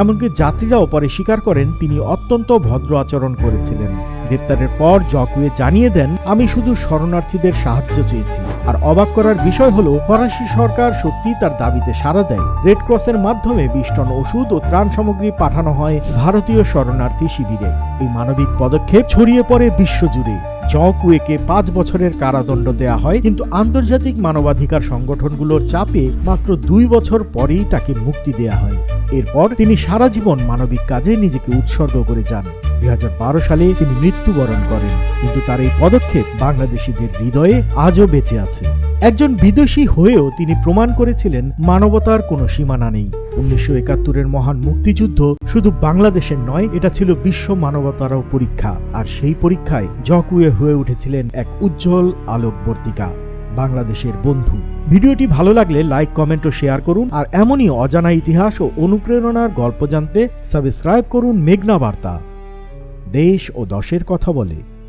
এমনকি যাত্রীরাও পরে স্বীকার করেন তিনি অত্যন্ত ভদ্র আচরণ করেছিলেন। গ্রেপ্তারের পর জকুয়ে জানিয়ে দেন, আমি শুধু শরণার্থীদের সাহায্য চেয়েছি। আর অবাক করার বিষয় হলো, ফরাসি সরকার সত্যি তার দাবিতে সাড়া দেয়। রেড ক্রসের মাধ্যমে বিশ টন ওষুধ ও ত্রাণ সামগ্রী পাঠানো হয় ভারতীয় শরণার্থী শিবিরে। এই মানবিক পদক্ষেপ ছড়িয়ে পড়ে বিশ্বজুড়ে। জকুয়েকে পাঁচ বছরের কারাদণ্ড দেয়া হয়, কিন্তু আন্তর্জাতিক মানবাধিকার সংগঠনগুলোর চাপে মাত্র দুই বছর পরেই তাকে মুক্তি দেয়া হয়। এরপর তিনি সারা জীবন মানবিক কাজে নিজেকে উৎসর্গ করে যান। দুই সালে তিনি মৃত্যুবরণ করেন, কিন্তু তার এই পদক্ষেপ বাংলাদেশিদের হৃদয়ে আজও বেঁচে আছে। একজন বিদেশি হয়েও তিনি প্রমাণ করেছিলেন মানবতার কোনো সীমানা নেই। উনিশশো একাত্তরের মহান মুক্তিযুদ্ধ শুধু বাংলাদেশের নয়, এটা ছিল বিশ্ব মানবতারও পরীক্ষা। আর সেই পরীক্ষায় জকুয়ে হয়ে উঠেছিলেন এক উজ্জ্বল আলোকবর্তিকা। বাংলাদেশের বন্ধু। ভিডিওটি ভালো লাগলে লাইক, কমেন্ট ও শেয়ার করুন আর এমনই অজানা ইতিহাস ও অনুপ্রেরণার গল্প জানতে সাবস্ক্রাইব করুন মেঘনা বার্তা। দেশ ও দশের কথা বলে।